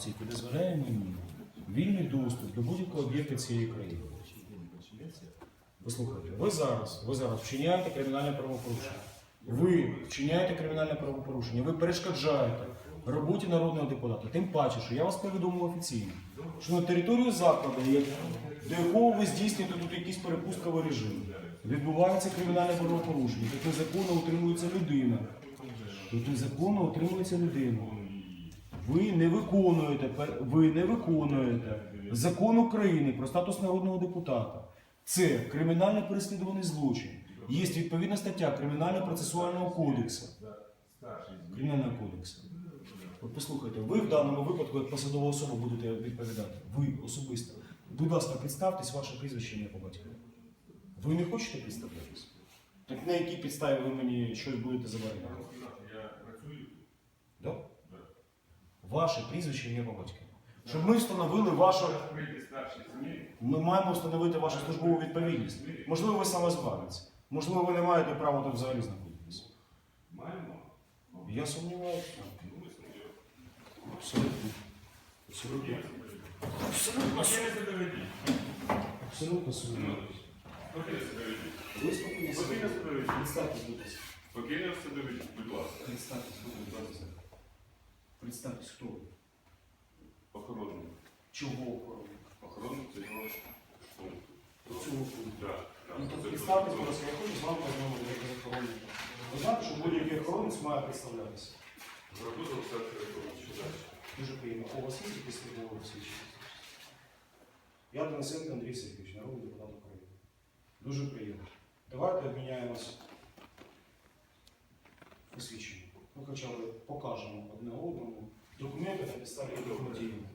Конституції, яка дозволяє мені вільний доступ до будь-якого об'єкта цієї країни. Послухайте, ви зараз, ви зараз вчиняєте кримінальне правопорушення. Ви вчиняєте кримінальне правопорушення, ви перешкоджаєте роботі народного депутата. Тим паче, що я вас повідомив офіційно, що на територію закладу, до якого ви здійснюєте тут якийсь перепустковий режим, відбувається кримінальне правопорушення. Тут незаконно утримується людина. Тут незаконно утримується людина. Ви не виконуєте, ви не виконуєте закон України про статус народного депутата. Це кримінально переслідуваний злочин. Є відповідна стаття Кримінально-процесуального кодексу. Кримінального кодексу. От послухайте, ви в даному випадку, як посадова особа, будете відповідати. Ви особисто. Будь ласка, представтесь ваше прізвище ім'я по батькові. Ви не хочете представлятись? Так на якій підставі ви мені щось будете забороняти? Ваше прізвище ім'я по батькові. Щоб ми встановили вашу. Ми маємо встановити вашу службову відповідність. Можливо, ви саме самозванець. Можливо, ви не маєте права тут взагалі знаходитися. Маємо. Я сумніваюся. Абсолютно. Абсолютно. Абсолютно. Сумніваюся. Покиньте себе ведіть. Покиньте себе. себе ведіть. Будь ласка. Покиньте себе ведіть, будь ласка. Представтесь, будь ласка. Представтесь, хто ви? Охорону. Чого охорони? Охорону цього пункту. Цього пункту. Ну, то Це представтесь, будь ласка, я хочу з вами познайомитися як. Ви знаєте, що будь-який охоронець має представлятися? Зробили все територію. Дуже приємно. У вас є якісь службове свідчення? Я Денисенко Андрій Сергійович, народний депутат України. Дуже приємно. Давайте обміняємося посвідченням. Ми хоча б покажемо одне одному документи на підставі яких ми діємо.